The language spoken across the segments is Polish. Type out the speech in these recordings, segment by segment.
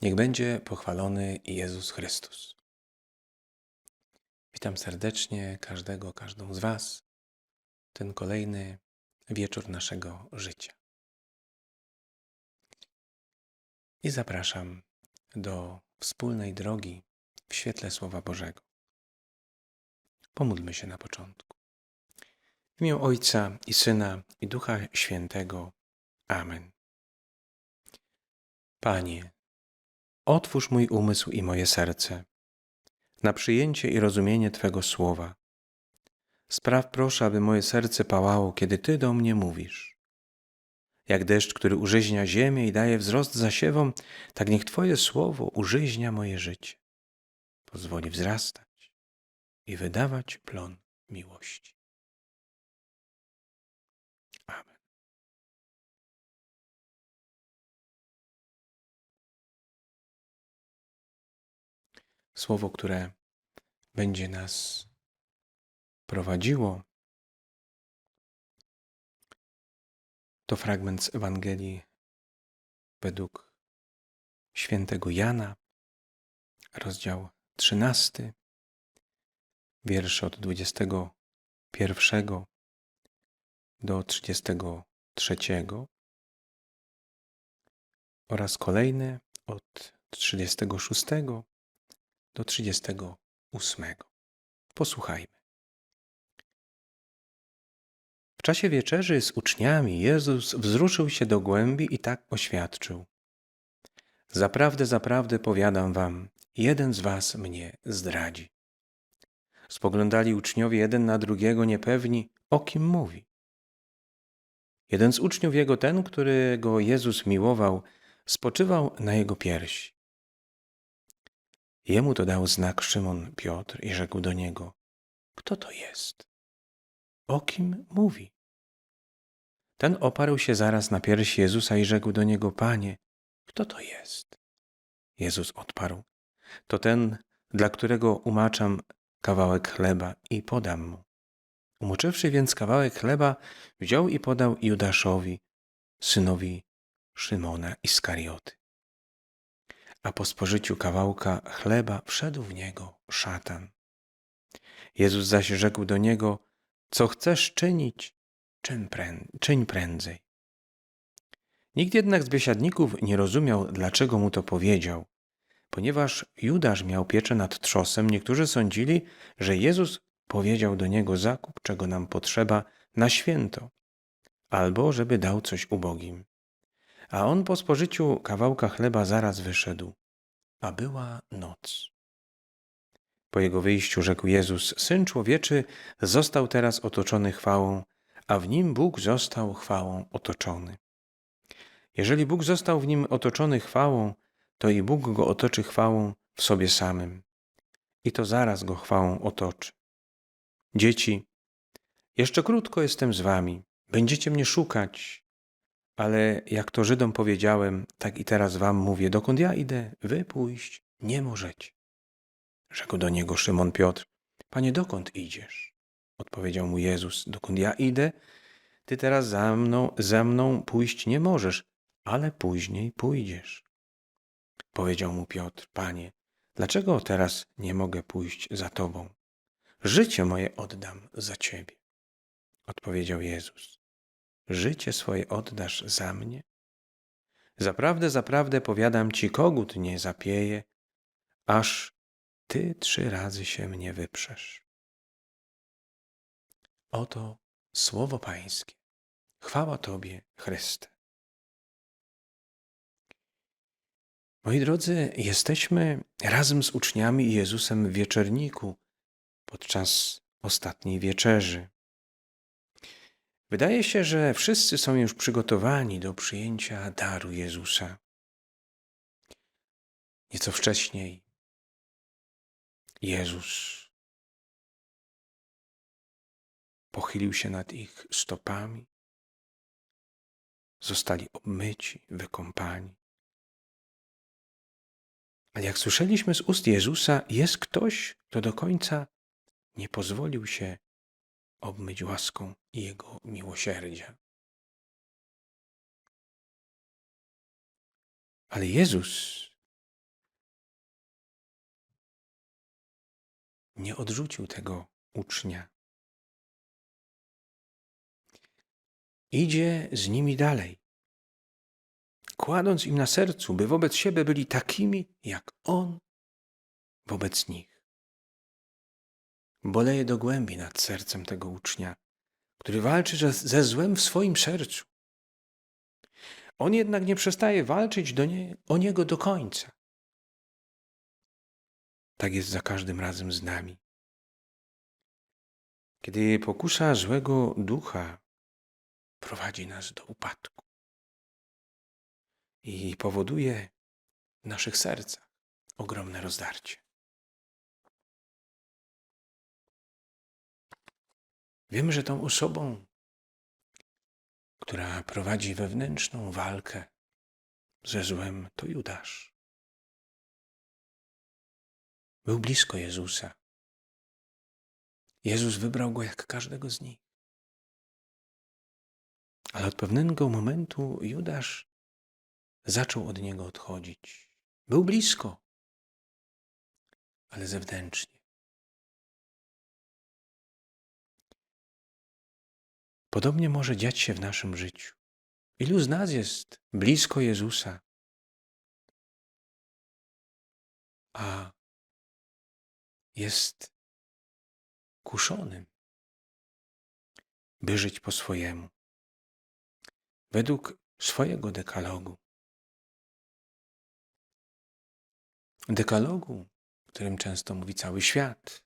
Niech będzie pochwalony Jezus Chrystus. Witam serdecznie każdego, każdą z Was. Ten kolejny wieczór naszego życia. I zapraszam do wspólnej drogi w świetle Słowa Bożego. Pomódlmy się na początku. W imię Ojca i Syna i Ducha Świętego. Amen. Panie, otwórz mój umysł i moje serce na przyjęcie i rozumienie Twego słowa. Spraw proszę, aby moje serce pałało, kiedy Ty do mnie mówisz. Jak deszcz, który użyźnia ziemię i daje wzrost zasiewom, tak niech Twoje słowo użyźnia moje życie. Pozwoli wzrastać i wydawać plon miłości. Słowo, które będzie nas prowadziło, to fragment z Ewangelii według świętego Jana, rozdział 13, wiersze od 21 do 33 oraz kolejne od 36 do 38. Posłuchajmy. W czasie wieczerzy z uczniami Jezus wzruszył się do głębi i tak oświadczył: Zaprawdę, zaprawdę powiadam wam, jeden z was mnie zdradzi. Spoglądali uczniowie jeden na drugiego niepewni, o kim mówi. Jeden z uczniów jego, ten, którego Jezus miłował, spoczywał na jego piersi. Jemu to dał znak Szymon Piotr i rzekł do niego: Kto to jest? O kim mówi? Ten oparł się zaraz na piersi Jezusa i rzekł do niego: Panie, kto to jest? Jezus odparł: To ten, dla którego umaczam kawałek chleba i podam mu. Umoczywszy więc kawałek chleba, wziął i podał Judaszowi, synowi Szymona Iskarioty. A po spożyciu kawałka chleba wszedł w niego szatan. Jezus zaś rzekł do niego: Co chcesz czynić, czyń, prę czyń prędzej. Nikt jednak z biesiadników nie rozumiał, dlaczego mu to powiedział. Ponieważ Judasz miał pieczę nad trzosem, niektórzy sądzili, że Jezus powiedział do niego zakup, czego nam potrzeba na święto, albo żeby dał coś ubogim. A on po spożyciu kawałka chleba zaraz wyszedł, a była noc. Po jego wyjściu rzekł Jezus: Syn człowieczy został teraz otoczony chwałą, a w nim Bóg został chwałą otoczony. Jeżeli Bóg został w nim otoczony chwałą, to i Bóg go otoczy chwałą w sobie samym. I to zaraz go chwałą otoczy. Dzieci, jeszcze krótko jestem z wami, będziecie mnie szukać, ale jak to Żydom powiedziałem, tak i teraz wam mówię, dokąd ja idę, wy pójść nie możecie. Rzekł do niego Szymon Piotr, Panie, dokąd idziesz? Odpowiedział mu Jezus, dokąd ja idę, ty teraz za mną, za mną pójść nie możesz, ale później pójdziesz. Powiedział mu Piotr, Panie, dlaczego teraz nie mogę pójść za Tobą? Życie moje oddam za Ciebie. Odpowiedział Jezus, życie swoje oddasz za mnie? Zaprawdę, zaprawdę powiadam Ci, kogut nie zapieje, aż Ty trzy razy się mnie wyprzesz. Oto słowo Pańskie. Chwała Tobie, Chryste. Moi drodzy, jesteśmy razem z uczniami i Jezusem w wieczerniku podczas ostatniej wieczerzy. Wydaje się, że wszyscy są już przygotowani do przyjęcia daru Jezusa. Nieco wcześniej Jezus pochylił się nad ich stopami, zostali obmyci, wykąpani. Ale jak słyszeliśmy z ust Jezusa, jest ktoś, kto do końca nie pozwolił się obmyć łaską Jego miłosierdzia. Ale Jezus nie odrzucił tego ucznia. Idzie z nimi dalej, kładąc im na sercu, by wobec siebie byli takimi, jak On wobec nich. Boleje do głębi nad sercem tego ucznia, który walczy ze- złem w swoim sercu. On jednak nie przestaje walczyć nie, o niego do końca. Tak jest za każdym razem z nami. Kiedy pokusa złego ducha prowadzi nas do upadku i powoduje w naszych sercach ogromne rozdarcie. Wiemy, że tą osobą, która prowadzi wewnętrzną walkę ze złem, to Judasz. Był blisko Jezusa. Jezus wybrał go jak każdego z nich. Ale od pewnego momentu Judasz zaczął od niego odchodzić. Był blisko, ale zewnętrznie. Podobnie może dziać się w naszym życiu. Ilu z nas jest blisko Jezusa, a jest kuszonym, by żyć po swojemu, według swojego dekalogu. Dekalogu, którym często mówi cały świat.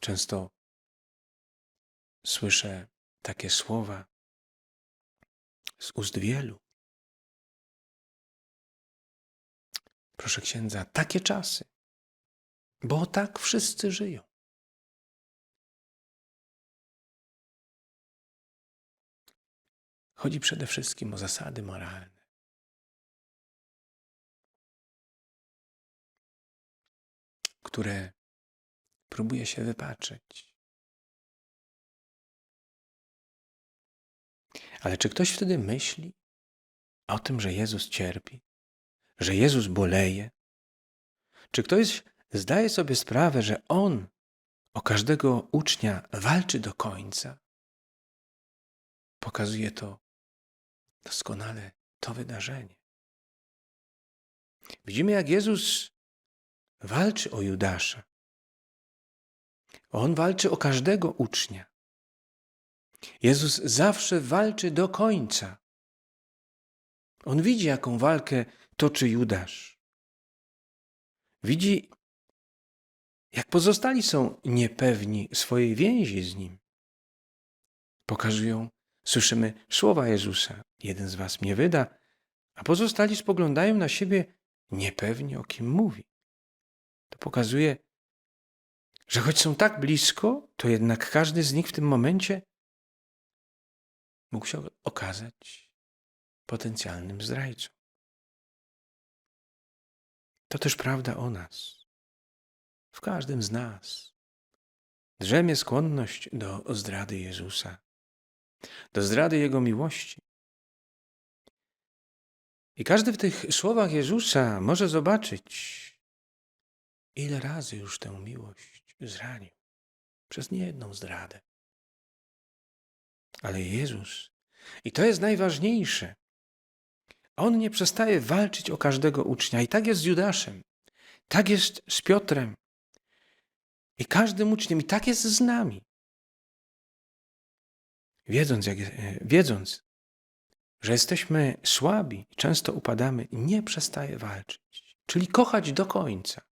Często słyszę takie słowa z ust wielu. Proszę księdza, takie czasy, bo tak wszyscy żyją. Chodzi przede wszystkim o zasady moralne. które próbuje się wypaczyć. Ale czy ktoś wtedy myśli o tym, że Jezus cierpi, że Jezus boleje? Czy ktoś zdaje sobie sprawę, że On o każdego ucznia walczy do końca? Pokazuje to doskonale to wydarzenie. Widzimy, jak Jezus walczy o Judasza. On walczy o każdego ucznia. Jezus zawsze walczy do końca. On widzi, jaką walkę toczy Judasz. Widzi, jak pozostali są niepewni swojej więzi z nim. Pokazują, słyszymy słowa Jezusa: Jeden z was mnie wyda, a pozostali spoglądają na siebie niepewni, o kim mówi. To pokazuje, że choć są tak blisko, to jednak każdy z nich w tym momencie mógł się okazać potencjalnym zdrajcą. To też prawda o nas. W każdym z nas drzemie skłonność do zdrady Jezusa, do zdrady Jego miłości. I każdy w tych słowach Jezusa może zobaczyć, ile razy już tę miłość zranił przez niejedną zdradę. Ale Jezus, i to jest najważniejsze, on nie przestaje walczyć o każdego ucznia. I tak jest z Judaszem, tak jest z Piotrem, i każdym uczniem, i tak jest z nami. Wiedząc, jak, e, wiedząc, że jesteśmy słabi, często upadamy, nie przestaje walczyć, czyli kochać do końca.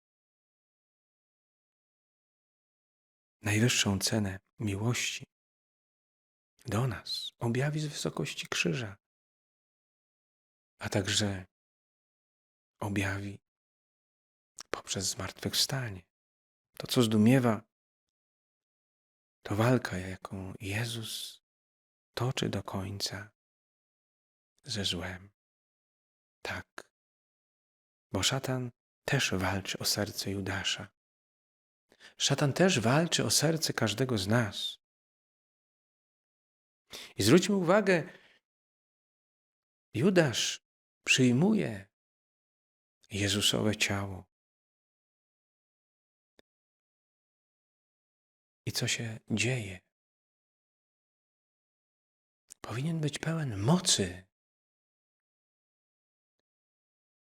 Najwyższą cenę miłości do nas objawi z wysokości krzyża, a także objawi poprzez zmartwychwstanie. To, co zdumiewa, to walka, jaką Jezus toczy do końca ze złem. Tak, bo szatan też walczy o serce Judasza. Szatan też walczy o serce każdego z nas. I zwróćmy uwagę, Judasz przyjmuje Jezusowe ciało. i co się dzieje. Powinien być pełen mocy.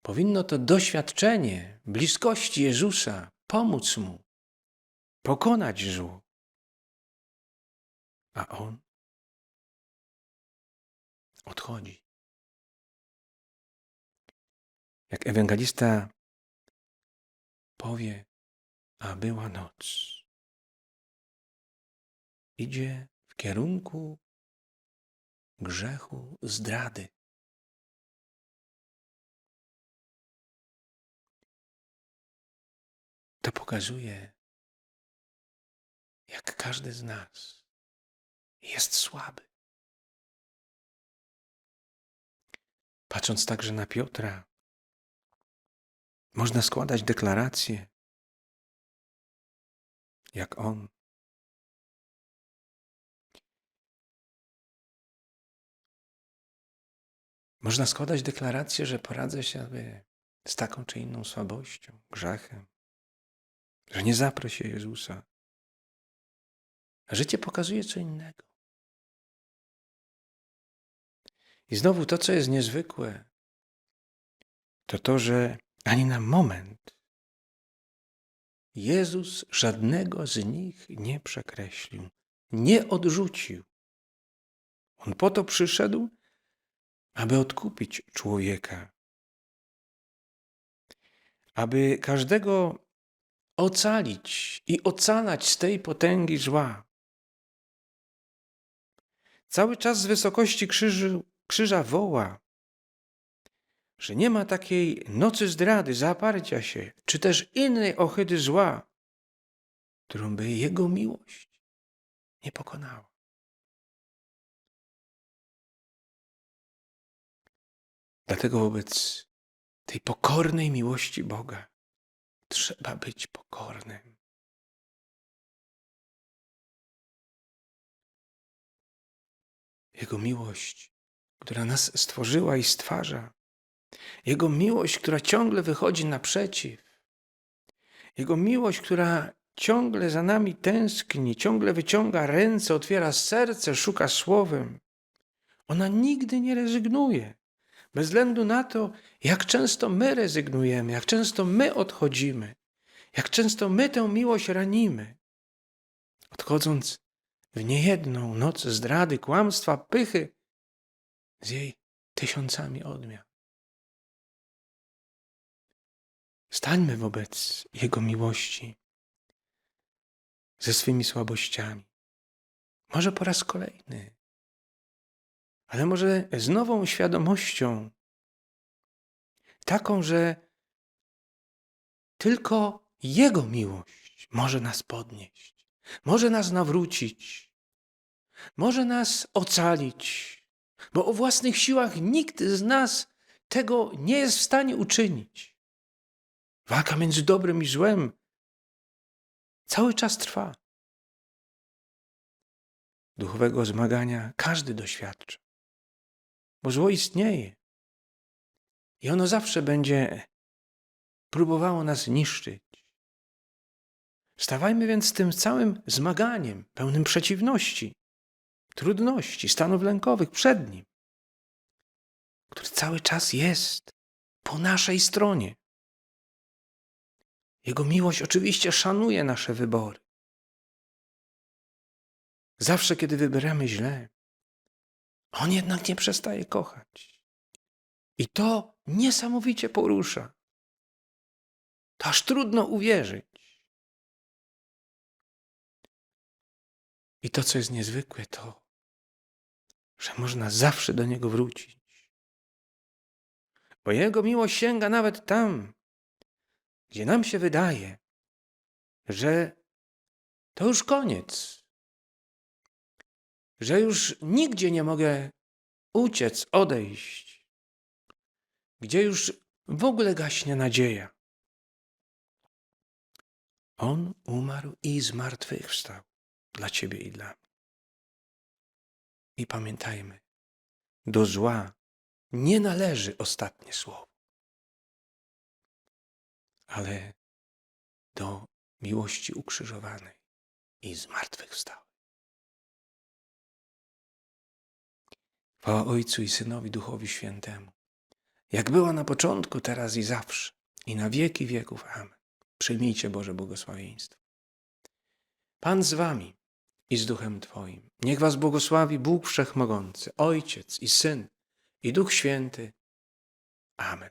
Powinno to doświadczenie bliskości Jezusa pomóc mu pokonać zło. A on odchodzi. Jak ewangelista powie, a była noc. Idzie w kierunku grzechu zdrady. To pokazuje, jak każdy z nas jest słaby. Patrząc także na Piotra, można składać deklaracje, jak on. Można składać deklarację, że poradzę sobie z taką czy inną słabością, grzechem, że nie zaprę się Jezusa. Życie pokazuje co innego. I znowu to, co jest niezwykłe, to to, że ani na moment Jezus żadnego z nich nie przekreślił, nie odrzucił. On po to przyszedł, aby odkupić człowieka, aby każdego ocalić i ocalać z tej potęgi zła. Cały czas z wysokości krzyżu, krzyża woła, że nie ma takiej nocy zdrady, zaparcia się, czy też innej ohydy zła, którą by Jego miłość nie pokonała. Dlatego wobec tej pokornej miłości Boga trzeba być pokornym. Jego miłość, która nas stworzyła i stwarza, Jego miłość, która ciągle wychodzi naprzeciw, Jego miłość, która ciągle za nami tęskni, ciągle wyciąga ręce, otwiera serce, szuka słowem. Ona nigdy nie rezygnuje. Bez względu na to, jak często my rezygnujemy, jak często my odchodzimy, jak często my tę miłość ranimy, odchodząc w niejedną noc zdrady, kłamstwa, pychy, z jej tysiącami odmian. Stańmy wobec Jego miłości ze swymi słabościami. Może po raz kolejny, ale może z nową świadomością, taką, że tylko Jego miłość może nas podnieść, może nas nawrócić, może nas ocalić, bo o własnych siłach nikt z nas tego nie jest w stanie uczynić. Walka między dobrem i złem cały czas trwa. Duchowego zmagania każdy doświadcza, bo zło istnieje i ono zawsze będzie próbowało nas niszczyć. Stawajmy więc z tym całym zmaganiem, pełnym przeciwności, trudności, stanów lękowych przed nim, który cały czas jest po naszej stronie. Jego miłość oczywiście szanuje nasze wybory. Zawsze, kiedy wybieramy źle, on jednak nie przestaje kochać. I to niesamowicie porusza. To aż trudno uwierzyć. I to, co jest niezwykłe, to, że można zawsze do Niego wrócić. Bo Jego miłość sięga nawet tam, gdzie nam się wydaje, że to już koniec, że już nigdzie nie mogę uciec, odejść, gdzie już w ogóle gaśnie nadzieja. On umarł i zmartwychwstał dla Ciebie i dla mnie. I pamiętajmy, do zła nie należy ostatnie słowo, ale do miłości ukrzyżowanej i zmartwychwstały. Chwała Ojcu i Synowi Duchowi Świętemu, jak była na początku, teraz i zawsze, i na wieki wieków. Amen. Przyjmijcie Boże błogosławieństwo. Pan z wami i z duchem Twoim. Niech was błogosławi Bóg Wszechmogący, Ojciec i Syn i Duch Święty. Amen.